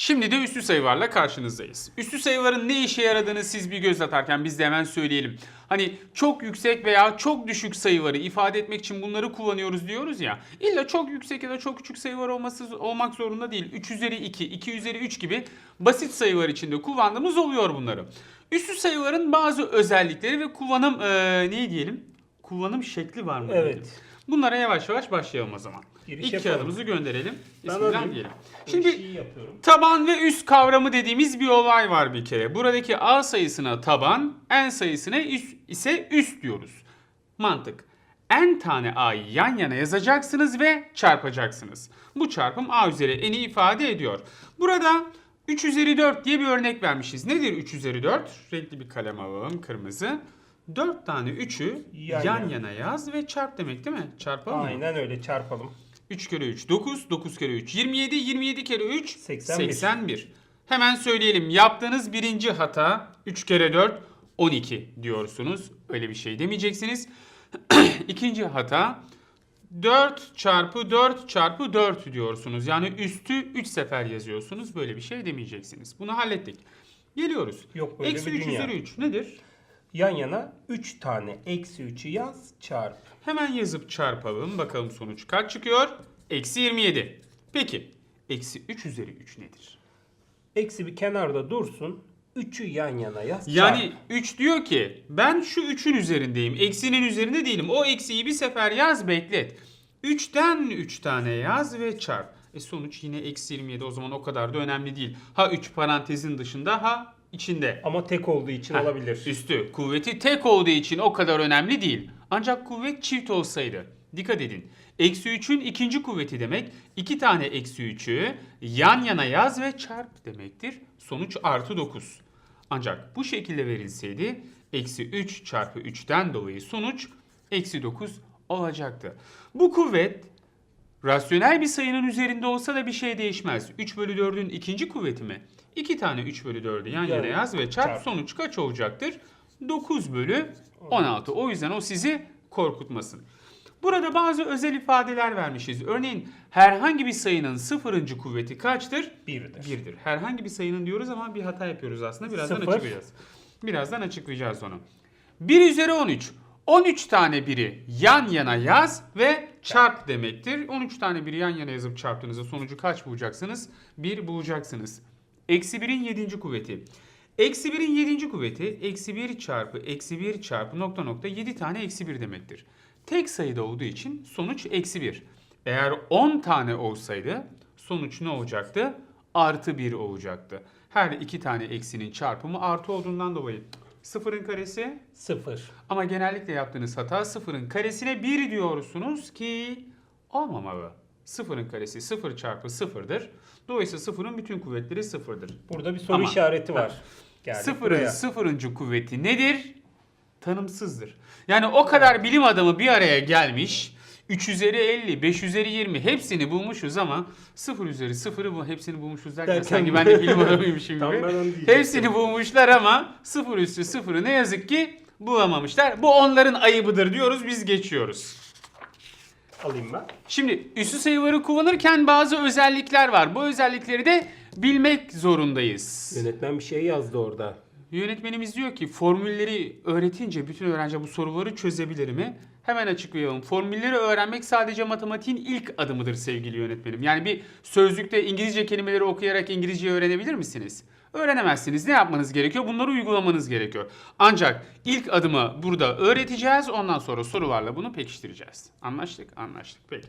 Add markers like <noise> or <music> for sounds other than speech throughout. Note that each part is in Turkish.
Şimdi de üstü sayılarla karşınızdayız. Üstü sayıların ne işe yaradığını siz bir göz atarken biz de hemen söyleyelim. Hani çok yüksek veya çok düşük sayıları ifade etmek için bunları kullanıyoruz diyoruz ya. İlla çok yüksek ya da çok küçük sayılar olması olmak zorunda değil. 3 üzeri 2, 2 üzeri 3 gibi basit sayılar içinde kullandığımız oluyor bunları. Üstü sayıların bazı özellikleri ve kullanım eee ne diyelim? Kullanım şekli var mı? Evet. diyelim. Bunlara yavaş yavaş başlayalım o zaman. Giriş İlk yapalım. kağıdımızı gönderelim. Alayım. diyelim. Şimdi. Taban ve üst kavramı dediğimiz bir olay var bir kere. Buradaki A sayısına taban, n sayısına üst ise üst diyoruz. Mantık. n tane a'yı yan yana yazacaksınız ve çarpacaksınız. Bu çarpım a üzeri n'i ifade ediyor. Burada 3 üzeri 4 diye bir örnek vermişiz. Nedir 3 üzeri 4? Renkli bir kalem alalım kırmızı. 4 tane 3'ü yan, Yan yana. yaz ve çarp demek değil mi? Çarpalım mı? Aynen öyle çarpalım. 3 kere 3 9, 9 kere 3 27, 27 kere 3 81. 81. Hemen söyleyelim. Yaptığınız birinci hata 3 kere 4 12 diyorsunuz. Öyle bir şey demeyeceksiniz. <clears throat> İkinci hata 4 çarpı 4 çarpı 4 diyorsunuz. Yani üstü 3 sefer yazıyorsunuz. Böyle bir şey demeyeceksiniz. Bunu hallettik. Geliyoruz. Yok böyle Eksi bir 3 dünya. üzeri 3 nedir? Yan yana 3 tane eksi 3'ü yaz çarp. Hemen yazıp çarpalım. Bakalım sonuç kaç çıkıyor? Eksi 27. Peki. Eksi 3 üzeri 3 nedir? Eksi bir kenarda dursun. 3'ü yan yana yaz Yani çarp. 3 diyor ki ben şu 3'ün üzerindeyim. Eksinin üzerinde değilim. O eksiyi bir sefer yaz beklet. 3'ten 3 tane yaz ve çarp. E sonuç yine eksi 27 o zaman o kadar da önemli değil. Ha 3 parantezin dışında ha içinde. Ama tek olduğu için Heh, olabilir. Üstü kuvveti tek olduğu için o kadar önemli değil. Ancak kuvvet çift olsaydı. Dikkat edin. Eksi 3'ün ikinci kuvveti demek. iki tane eksi 3'ü yan yana yaz ve çarp demektir. Sonuç artı 9. Ancak bu şekilde verilseydi eksi 3 çarpı 3'ten dolayı sonuç eksi 9 olacaktı. Bu kuvvet Rasyonel bir sayının üzerinde olsa da bir şey değişmez. 3 bölü 4'ün ikinci kuvveti mi? 2 tane 3 bölü 4'ü yan yana Yani yaz ve çarp. çarp. Sonuç kaç olacaktır? 9 bölü 16. O yüzden o sizi korkutmasın. Burada bazı özel ifadeler vermişiz. Örneğin herhangi bir sayının sıfırıncı kuvveti kaçtır? Birdir. Birdir. Herhangi bir sayının diyoruz ama bir hata yapıyoruz aslında. Birazdan Sıfır. açıklayacağız. Birazdan açıklayacağız onu. 1 üzeri 13. 13 tane biri yan yana yaz ve çarp demektir. 13 tane biri yan yana yazıp çarptığınızda sonucu kaç bulacaksınız? 1 bulacaksınız. Eksi 1'in 7. kuvveti. Eksi 1'in 7. kuvveti eksi 1 çarpı eksi 1 çarpı nokta nokta 7 tane eksi 1 demektir. Tek sayıda olduğu için sonuç eksi 1. Eğer 10 tane olsaydı sonuç ne olacaktı? Artı 1 olacaktı. Her iki tane eksinin çarpımı artı olduğundan dolayı sıfırın karesi 0. ama genellikle yaptığınız hata sıfırın karesine 1 diyorsunuz ki olmamalı. Sıfırın karesi 0 çarpı sıfırdır. Dolayısıyla sıfırın bütün kuvvetleri sıfırdır. Burada bir soru Ama- işareti var. Geldik Sıfırın buraya. sıfırıncı kuvveti nedir? Tanımsızdır. Yani o kadar bilim adamı bir araya gelmiş. 3 üzeri 50, 5 üzeri 20 hepsini bulmuşuz ama 0 üzeri 0'ı bu hepsini bulmuşuz derken, Derken- sanki ben de bilim adamıymışım <laughs> Tam gibi. ben onu diyecektim. Hepsini bulmuşlar ama 0 üstü 0'ı ne yazık ki bulamamışlar. Bu onların ayıbıdır diyoruz biz geçiyoruz. Alayım ben. Şimdi üstü sayıları kullanırken bazı özellikler var. Bu özellikleri de bilmek zorundayız. Yönetmen bir şey yazdı orada. Yönetmenimiz diyor ki formülleri öğretince bütün öğrenci bu soruları çözebilir mi? Hemen açıklayalım. Formülleri öğrenmek sadece matematiğin ilk adımıdır sevgili yönetmenim. Yani bir sözlükte İngilizce kelimeleri okuyarak İngilizce öğrenebilir misiniz? Öğrenemezsiniz. Ne yapmanız gerekiyor? Bunları uygulamanız gerekiyor. Ancak ilk adımı burada öğreteceğiz. Ondan sonra sorularla bunu pekiştireceğiz. Anlaştık? Anlaştık. Peki.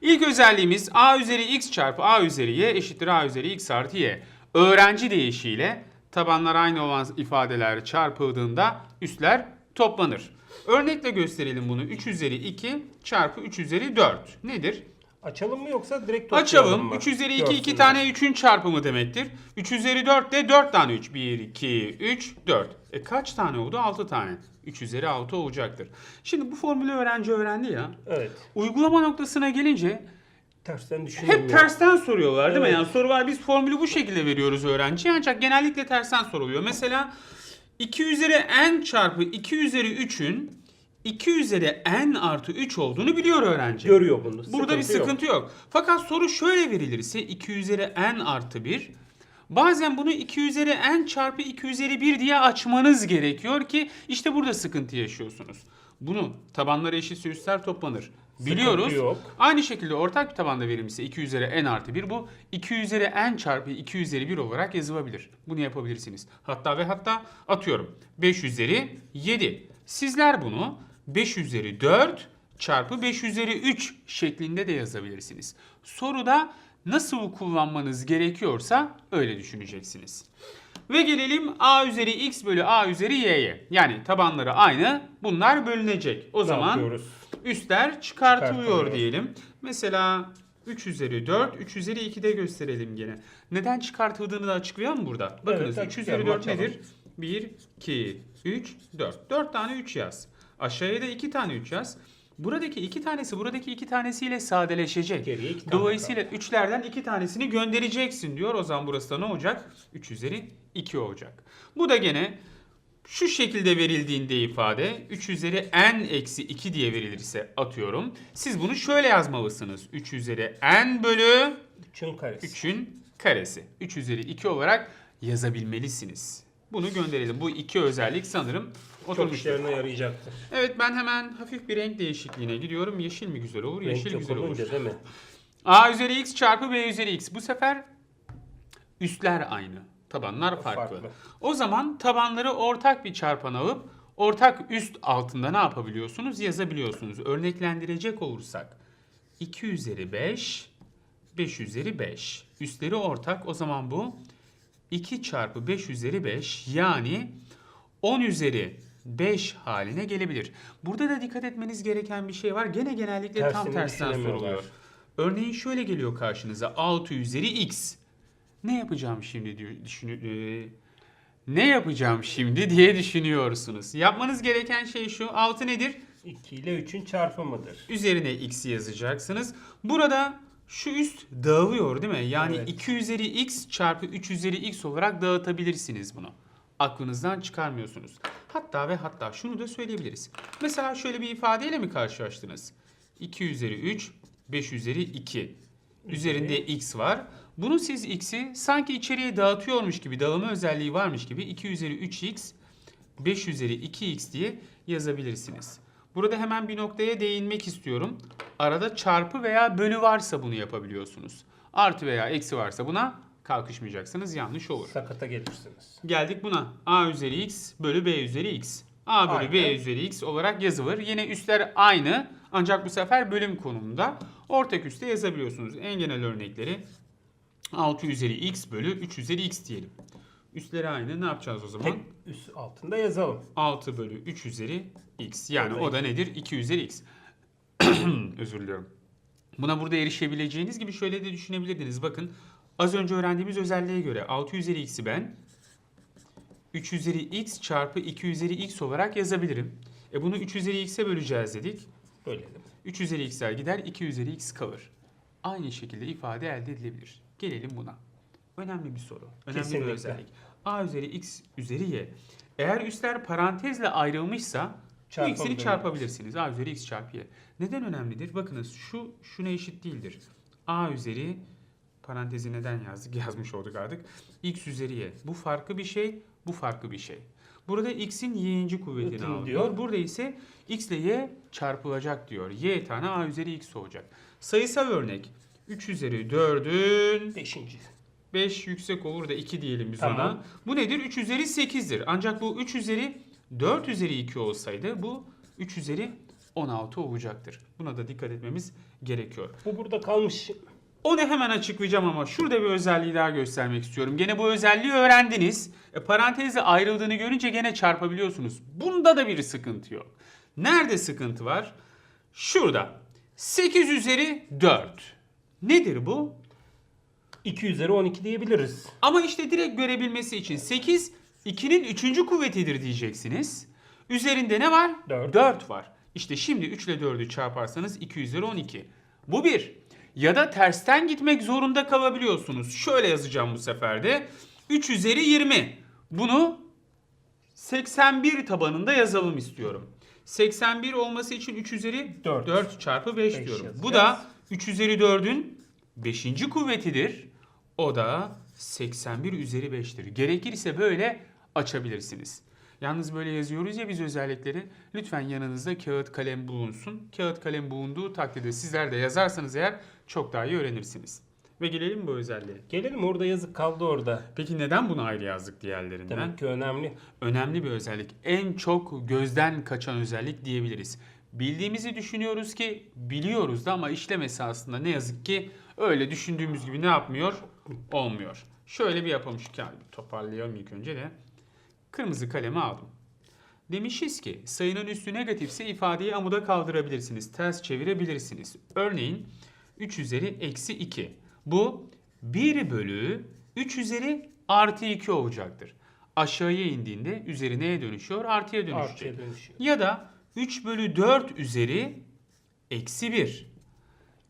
İlk özelliğimiz a üzeri x çarpı a üzeri y eşittir a üzeri x artı y. Öğrenci deyişiyle tabanlar aynı olan ifadeler çarpıldığında üstler toplanır. Örnekle gösterelim bunu. 3 üzeri 2 çarpı 3 üzeri 4 nedir? Açalım mı yoksa direkt toplayalım Açalım. mı? 3 üzeri 2 2 Görsünler. tane 3'ün çarpımı demektir. 3 üzeri 4 de 4 tane 3. 1, 2, 3, 4. E kaç tane oldu? 6 tane. 3 üzeri 6 olacaktır. Şimdi bu formülü öğrenci öğrendi ya. Evet. Uygulama noktasına gelince Tersten düşünüyorum. hep tersten soruyorlar değil mi? Evet. Yani soru var biz formülü bu şekilde veriyoruz öğrenciye ancak genellikle tersten soruluyor. Mesela 2 üzeri n çarpı 2 üzeri 3'ün 2 üzeri n artı 3 olduğunu biliyor öğrenci. Görüyor bunu. Burada bir Sıkıntı yok. sıkıntı yok. Fakat soru şöyle verilirse 2 üzeri n artı 1 Bazen bunu 2 üzeri n çarpı 2 üzeri 1 diye açmanız gerekiyor ki işte burada sıkıntı yaşıyorsunuz. Bunu tabanları eşitse üstler toplanır. Biliyoruz. Aynı şekilde ortak bir tabanda verilmişse 2 üzeri n artı 1 bu 2 üzeri n çarpı 2 üzeri 1 olarak yazılabilir. Bunu yapabilirsiniz. Hatta ve hatta atıyorum 5 üzeri 7. Sizler bunu 5 üzeri 4 çarpı 5 üzeri 3 şeklinde de yazabilirsiniz. Soruda nasıl kullanmanız gerekiyorsa öyle düşüneceksiniz. Ve gelelim a üzeri x bölü a üzeri y'ye. Yani tabanları aynı bunlar bölünecek. O zaman yapıyoruz? üstler çıkartılıyor diyelim. Mesela 3 üzeri 4, 3 üzeri 2 de gösterelim gene. Neden çıkartıldığını da açıklayalım burada. Bakınız Evet, 3 üzeri 4 açalım. nedir? 1, 2, 3, 4. 4 tane 3 yaz. Aşağıya da 2 tane 3 yaz. Buradaki 2 tanesi buradaki 2 tanesiyle sadeleşecek. Geriye iki tane Dolayısıyla 3'lerden 2 tanesini göndereceksin diyor. O zaman burası da ne olacak? 3 üzeri 2 olacak. Bu da gene şu şekilde verildiğinde ifade 3 üzeri n eksi 2 diye verilirse atıyorum. Siz bunu şöyle yazmalısınız. 3 üzeri n bölü 3'ün karesi. 3'ün karesi. 3 üzeri 2 olarak yazabilmelisiniz. Bunu gönderelim. Bu iki özellik sanırım Çok oturmuştur. işlerine yarayacaktır. Evet ben hemen hafif bir renk değişikliğine gidiyorum. Yeşil mi güzel olur? Renk Yeşil güzel olur. değil mi? A üzeri x çarpı b üzeri x. Bu sefer üstler aynı. Tabanlar farklı. Farklı. O zaman tabanları ortak bir çarpan alıp ortak üst altında ne yapabiliyorsunuz? Yazabiliyorsunuz. Örneklendirecek olursak 2 üzeri 5, 5 üzeri 5. Üstleri ortak. O zaman bu 2 çarpı 5 üzeri 5 yani 10 üzeri 5 haline gelebilir. Burada da dikkat etmeniz gereken bir şey var. Gene genellikle tam Tersini tersten düşünemiyorlar. soruluyor. Örneğin şöyle geliyor karşınıza 6 üzeri x. Ne yapacağım şimdi diyor düşünü e, ne yapacağım şimdi diye düşünüyorsunuz. Yapmanız gereken şey şu. 6 nedir? 2 ile 3'ün çarpımıdır. Üzerine x'i yazacaksınız. Burada şu üst dağılıyor değil mi? Yani Evet. 2 üzeri x çarpı 3 üzeri x olarak dağıtabilirsiniz bunu. Aklınızdan çıkarmıyorsunuz. Hatta ve hatta şunu da söyleyebiliriz. Mesela şöyle bir ifadeyle mi karşılaştınız? 2 üzeri 3, 5 üzeri 2. Üzerinde x var. Bunu siz x'i sanki içeriye dağıtıyormuş gibi, dağılma özelliği varmış gibi 2 üzeri 3x, 5 üzeri 2x diye yazabilirsiniz. Burada hemen bir noktaya değinmek istiyorum. Arada çarpı veya bölü varsa bunu yapabiliyorsunuz. Artı veya eksi varsa buna kalkışmayacaksınız. Yanlış olur. Sakata gelirsiniz. Geldik buna. A üzeri x bölü b üzeri x. A bölü Aynı. b üzeri x olarak yazılır. Yine üstler aynı ancak bu sefer bölüm konumunda. Ortak üste yazabiliyorsunuz. En genel örnekleri 6 üzeri x bölü 3 üzeri x diyelim. Üstleri aynı. Ne yapacağız o zaman? Tek üst altında yazalım. 6 bölü 3 üzeri x. Yani O da o da nedir? 2 üzeri x. <clears throat> Özür diliyorum. Buna burada erişebileceğiniz gibi şöyle de düşünebilirdiniz. Bakın az önce öğrendiğimiz özelliğe göre 6 üzeri x'i ben 3 üzeri x çarpı 2 üzeri x olarak yazabilirim. E bunu 3 üzeri x'e böleceğiz dedik. Bölelim. 3 üzeri x'ler gider 2 üzeri x kalır. Aynı şekilde ifade elde edilebilir. Gelelim buna. Önemli bir soru. Önemli Kesinlikle. bir özellik. A üzeri x üzeri y. Eğer üstler parantezle ayrılmışsa bu ikisini çarpabilirsiniz. A üzeri x çarpı y. Neden önemlidir? Bakınız şu şuna eşit değildir. A üzeri parantezi neden yazdık? <laughs> Yazmış olduk artık. X üzeri y. Bu farklı bir şey, bu farklı bir şey. Burada x'in y'inci kuvvetini Bütün alıyor. diyor. Burada ise x ile y çarpılacak diyor. y tane a üzeri x olacak. Sayısal örnek. 3 üzeri 4'ün Beşinci. 5 yüksek olur da 2 diyelim biz Tamam. ona. Bu nedir? 3 üzeri 8'dir. Ancak bu 3 üzeri 4 üzeri 2 olsaydı bu 3 üzeri 16 olacaktır. Buna da dikkat etmemiz gerekiyor. Bu burada kalmış. Onu hemen açıklayacağım ama şurada bir özelliği daha göstermek istiyorum. Gene bu özelliği öğrendiniz. E, parantezle ayrıldığını görünce gene çarpabiliyorsunuz. Bunda da bir sıkıntı yok. Nerede sıkıntı var? Şurada. 8 üzeri 4. Nedir bu? 2 üzeri 12 diyebiliriz. Ama işte direkt görebilmesi için 8 2'nin 3. kuvvetidir diyeceksiniz. Üzerinde ne var? Dört. 4 var. İşte şimdi 3 ile 4'ü çarparsanız 2 üzeri 12. Bu bir. Ya da tersten gitmek zorunda kalabiliyorsunuz. Şöyle yazacağım bu sefer de. 3 üzeri 20. Bunu 81 tabanında yazalım istiyorum. 81 olması için 3 üzeri Dört. 4 çarpı 5 Beş diyorum. Bu yazacağız. da 3 üzeri 4'ün 5. kuvvetidir. O da 81 üzeri 5'tir. Gerekirse böyle açabilirsiniz. Yalnız böyle yazıyoruz ya biz özellikleri. Lütfen yanınızda kağıt kalem bulunsun. Kağıt kalem bulunduğu takdirde sizler de yazarsanız eğer çok daha iyi öğrenirsiniz. Ve gelelim bu özelliğe. Gelelim orada yazık kaldı orada. Peki neden bunu ayrı yazdık diğerlerinden? Demek ki önemli. önemli bir özellik. En çok gözden kaçan özellik diyebiliriz. Bildiğimizi düşünüyoruz ki biliyoruz da ama işlemesi aslında ne yazık ki öyle düşündüğümüz gibi ne yapmıyor? Olmuyor. Şöyle bir yapalım şu kağıdı toparlayalım ilk önce de. Kırmızı kalemi aldım. Demişiz ki sayının üstü negatifse ifadeyi amuda kaldırabilirsiniz. Ters çevirebilirsiniz. Örneğin 3 üzeri eksi 2. Bu 1 bölü 3 üzeri artı 2 olacaktır. Aşağıya indiğinde üzeri neye dönüşüyor? Artıya dönüşecek. Artıya dönüşüyor. Ya da 3 bölü 4 üzeri eksi 1.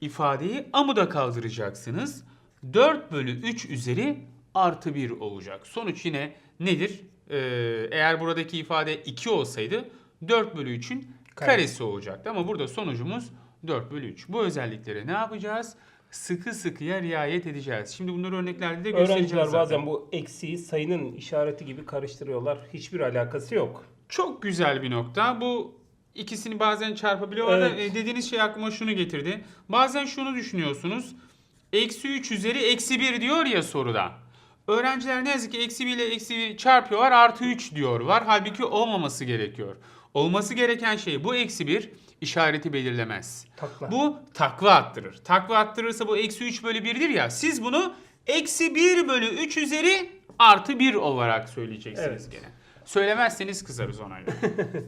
İfadeyi amuda kaldıracaksınız. 4 bölü 3 üzeri artı 1 olacak. Sonuç yine nedir? Ee, eğer buradaki ifade 2 olsaydı 4 bölü 3'ün Karesi. olacaktı. Ama burada sonucumuz 4 bölü 3. Bu özelliklere ne yapacağız? Sıkı sıkıya riayet edeceğiz. Şimdi bunları örneklerde de göstereceğim Öğrenciler zaten. bazen bu eksiği sayının işareti gibi karıştırıyorlar. Hiçbir alakası yok. Çok güzel bir nokta. Bu ikisini bazen çarpabiliyorlar da Evet. e, dediğiniz şey aklıma şunu getirdi. Bazen şunu düşünüyorsunuz. Eksi 3 üzeri eksi 1 diyor ya soruda. Öğrenciler ne yazık ki eksi 1 ile eksi 1 çarpıyorlar artı 3 diyor var. Halbuki olmaması gerekiyor. Olması gereken şey bu eksi 1 işareti belirlemez. Takla. Bu takla attırır. Takla attırırsa bu eksi 3 bölü 1'dir ya. Siz bunu eksi 1 bölü 3 üzeri artı 1 olarak söyleyeceksiniz Evet. gene. Söylemezseniz kızarız ona göre. <laughs>